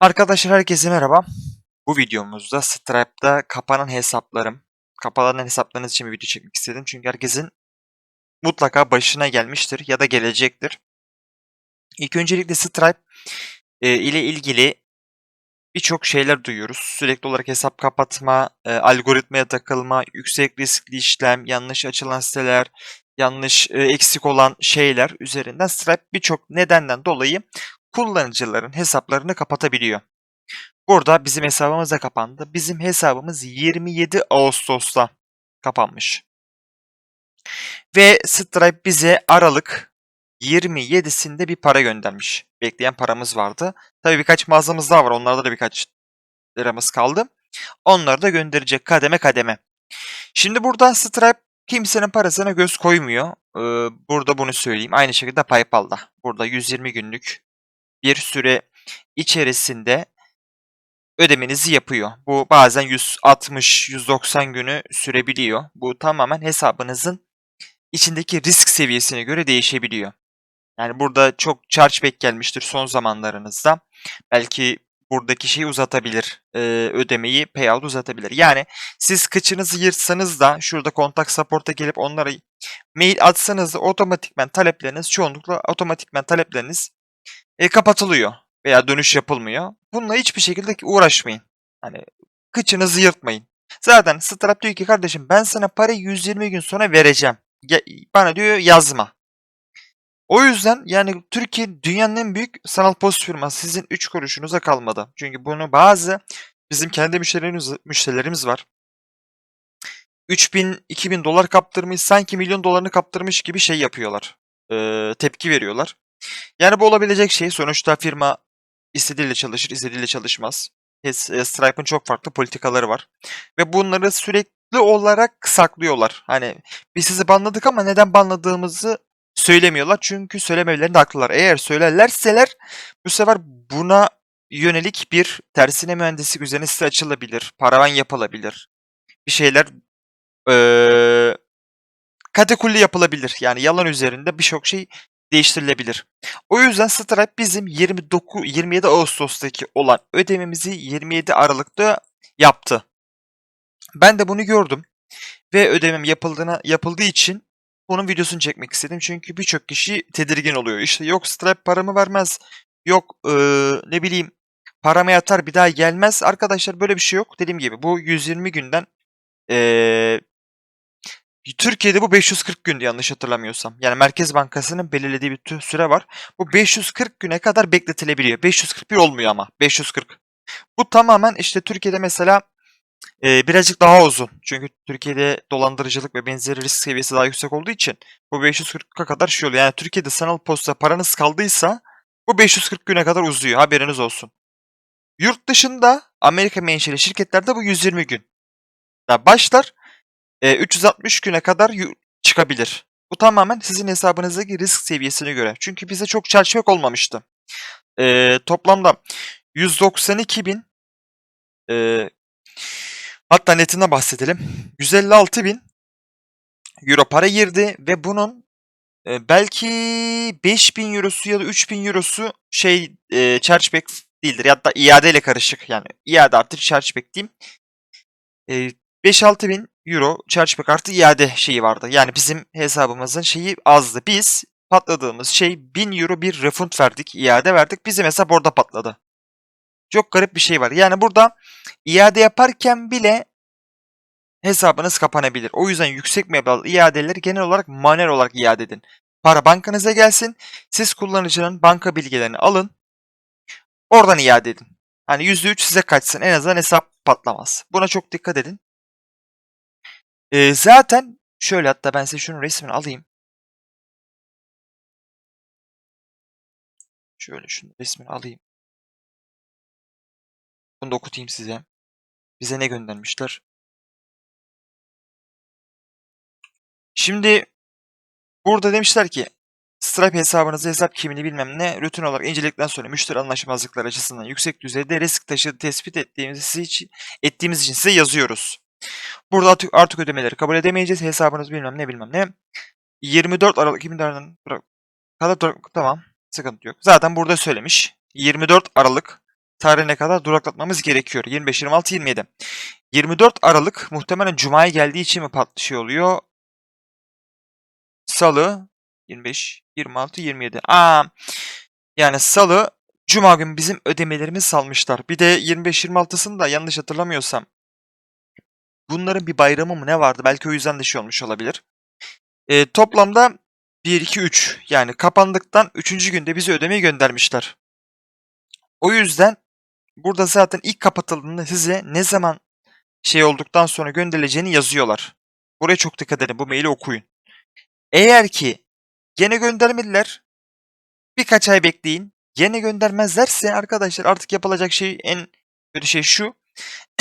Arkadaşlar herkese merhaba. Bu videomuzda Stripe'da kapanan hesaplarım, kapanan hesaplarınız için bir video çekmek istedim. Çünkü herkesin mutlaka başına gelmiştir ya da gelecektir. İlk öncelikle Stripe e, ile ilgili birçok şeyler duyuyoruz. Sürekli olarak hesap kapatma, e, algoritmaya takılma, yüksek riskli işlem, yanlış açılan siteler, yanlış e, eksik olan şeyler üzerinden Stripe birçok nedenden dolayı kullanıcıların hesaplarını kapatabiliyor. Burada bizim hesabımız da kapandı. Bizim hesabımız 27 Ağustos'ta kapanmış. Ve Stripe bize Aralık 27'sinde bir para göndermiş. Bekleyen paramız vardı. Tabii birkaç mağazamız daha var. Onlarda da birkaç liramız kaldı. Onları da gönderecek kademe kademe. Şimdi burada Stripe kimsenin parasına göz koymuyor. Ee, burada bunu söyleyeyim. Aynı şekilde PayPal'da. Burada 120 günlük bir süre içerisinde ödemenizi yapıyor. Bu bazen 160-190 günü sürebiliyor. Bu tamamen hesabınızın içindeki risk seviyesine göre değişebiliyor. Yani burada çok chargeback gelmiştir son zamanlarınızda. Belki buradaki şeyi uzatabilir. e, ödemeyi, payout uzatabilir. Yani siz kıçınızı yırtsanız da şurada kontak support'a gelip onlara mail atsanız da otomatikmen talepleriniz çoğunlukla otomatikmen talepleriniz e, kapatılıyor veya dönüş yapılmıyor. Bununla hiçbir şekilde uğraşmayın. Hani kıçınızı yırtmayın. Zaten Strap diyor ki kardeşim ben sana parayı 120 gün sonra vereceğim. Bana diyor yazma. O yüzden yani Türkiye dünyanın en büyük sanal post firması sizin 3 kuruşunuza kalmadı. Çünkü bunu bazı bizim kendi müşterilerimiz, müşterilerimiz var. 3000 2000 dolar kaptırmış sanki milyon dolarını kaptırmış gibi şey yapıyorlar. Ee, tepki veriyorlar. Yani bu olabilecek şey sonuçta firma istediğiyle çalışır, istediğiyle çalışmaz. Hes- e, Stripe'ın çok farklı politikaları var. Ve bunları sürekli olarak saklıyorlar. Hani biz sizi banladık ama neden banladığımızı söylemiyorlar. Çünkü söylemelerinde haklılar. Eğer söylerlerseler bu sefer buna yönelik bir tersine mühendislik üzerine site açılabilir. Paravan yapılabilir. Bir şeyler eee katakulli yapılabilir. Yani yalan üzerinde birçok şey değiştirilebilir. O yüzden Stripe bizim 29 27 Ağustos'taki olan ödememizi 27 Aralık'ta yaptı. Ben de bunu gördüm ve ödemem yapıldığına yapıldığı için bunun videosunu çekmek istedim. Çünkü birçok kişi tedirgin oluyor. İşte yok Stripe paramı vermez. Yok eee, ne bileyim paramı yatar bir daha gelmez. Arkadaşlar böyle bir şey yok. Dediğim gibi bu 120 günden eee Türkiye'de bu 540 gündü yanlış hatırlamıyorsam. Yani Merkez Bankası'nın belirlediği bir süre var. Bu 540 güne kadar bekletilebiliyor. 541 olmuyor ama. 540. Bu tamamen işte Türkiye'de mesela e, birazcık daha uzun. Çünkü Türkiye'de dolandırıcılık ve benzeri risk seviyesi daha yüksek olduğu için bu 540'a kadar şey oluyor. Yani Türkiye'de sanal posta paranız kaldıysa bu 540 güne kadar uzuyor. Haberiniz olsun. Yurt dışında Amerika menşeli şirketlerde bu 120 gün. Ya başlar e, 360 güne kadar çıkabilir. Bu tamamen sizin hesabınızdaki risk seviyesine göre. Çünkü bize çok çerçeve olmamıştı. E, toplamda 192 bin e, hatta netine bahsedelim. 156 bin euro para girdi ve bunun e, belki 5000 eurosu ya da 3000 eurosu şey e, chargeback değildir. Ya da iadeyle karışık yani iade artı chargeback diyeyim. E, 5-6 bin euro chargeback artı iade şeyi vardı. Yani bizim hesabımızın şeyi azdı. Biz patladığımız şey 1000 euro bir refund verdik, iade verdik. Bizim hesap orada patladı. Çok garip bir şey var. Yani burada iade yaparken bile hesabınız kapanabilir. O yüzden yüksek meblağlı iadeleri genel olarak manuel olarak iade edin. Para bankanıza gelsin. Siz kullanıcının banka bilgilerini alın. Oradan iade edin. Hani %3 size kaçsın. En azından hesap patlamaz. Buna çok dikkat edin. Ee, zaten şöyle hatta ben size şunun resmini alayım. Şöyle şunun resmini alayım. Bunu da okutayım size. Bize ne göndermişler? Şimdi burada demişler ki Stripe hesabınızı hesap kimliği bilmem ne rutin olarak inceledikten sonra müşteri anlaşmazlıkları açısından yüksek düzeyde risk taşıdığı tespit ettiğimiz, için, ettiğimiz için size yazıyoruz. Burada artık, artık ödemeleri kabul edemeyeceğiz. Hesabınız bilmem ne bilmem ne. 24 Aralık 2004'den kadar tamam sıkıntı yok. Zaten burada söylemiş. 24 Aralık tarihine kadar duraklatmamız gerekiyor. 25, 26, 27. 24 Aralık muhtemelen Cuma'ya geldiği için mi pat şey oluyor? Salı 25, 26, 27. Aa, yani Salı Cuma gün bizim ödemelerimizi salmışlar. Bir de 25-26'sında yanlış hatırlamıyorsam bunların bir bayramı mı ne vardı? Belki o yüzden de şey olmuş olabilir. Ee, toplamda 1, 2, 3 yani kapandıktan 3. günde bize ödemeyi göndermişler. O yüzden burada zaten ilk kapatıldığında size ne zaman şey olduktan sonra gönderileceğini yazıyorlar. Buraya çok dikkat edin. Bu maili okuyun. Eğer ki gene göndermediler birkaç ay bekleyin. Gene göndermezlerse arkadaşlar artık yapılacak şey en kötü şey şu.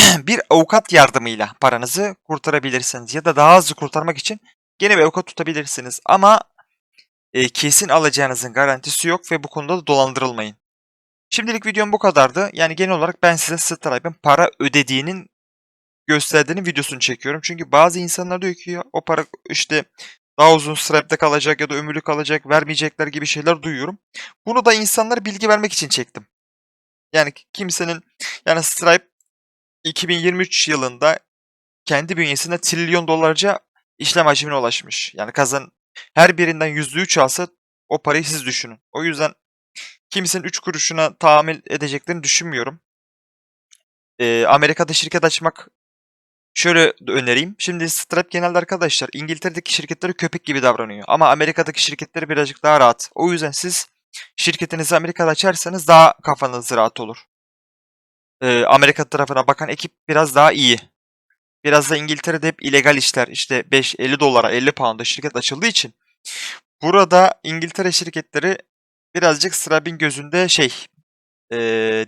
bir avukat yardımıyla paranızı kurtarabilirsiniz. Ya da daha hızlı kurtarmak için gene bir avukat tutabilirsiniz. Ama e, kesin alacağınızın garantisi yok ve bu konuda da dolandırılmayın. Şimdilik videom bu kadardı. Yani genel olarak ben size Stripe'ın para ödediğinin gösterdiğinin videosunu çekiyorum. Çünkü bazı insanlar diyor ki ya, o para işte daha uzun Stripe'de kalacak ya da ömürlük kalacak, vermeyecekler gibi şeyler duyuyorum. Bunu da insanlara bilgi vermek için çektim. Yani kimsenin yani Stripe 2023 yılında kendi bünyesinde trilyon dolarca işlem hacmine ulaşmış. Yani kazan her birinden %3 alsa o parayı siz düşünün. O yüzden kimsenin 3 kuruşuna tahammül edeceklerini düşünmüyorum. Ee, Amerika'da şirket açmak şöyle önereyim. Şimdi Stripe genelde arkadaşlar İngiltere'deki şirketleri köpek gibi davranıyor. Ama Amerika'daki şirketleri birazcık daha rahat. O yüzden siz şirketinizi Amerika'da açarsanız daha kafanız rahat olur. Ee, Amerika tarafına bakan ekip biraz daha iyi. Biraz da İngiltere'de hep illegal işler. İşte 5-50 dolara 50 pound'a şirket açıldığı için. Burada İngiltere şirketleri birazcık Stripe'in gözünde şey ee,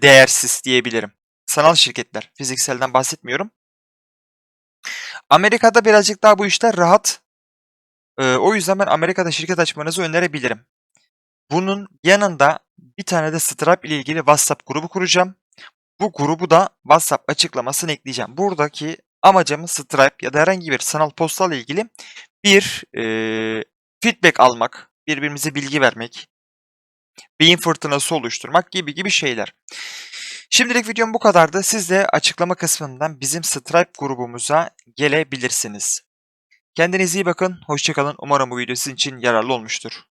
değersiz diyebilirim. Sanal şirketler. Fizikselden bahsetmiyorum. Amerika'da birazcık daha bu işler rahat. Ee, o yüzden ben Amerika'da şirket açmanızı önerebilirim. Bunun yanında bir tane de Stripe ile ilgili WhatsApp grubu kuracağım. Bu grubu da WhatsApp açıklamasına ekleyeceğim. Buradaki amacımız Stripe ya da herhangi bir sanal posta ile ilgili bir e, feedback almak, birbirimize bilgi vermek, beyin fırtınası oluşturmak gibi gibi şeyler. Şimdilik videom bu kadardı. Siz de açıklama kısmından bizim Stripe grubumuza gelebilirsiniz. Kendinize iyi bakın. Hoşçakalın. Umarım bu video sizin için yararlı olmuştur.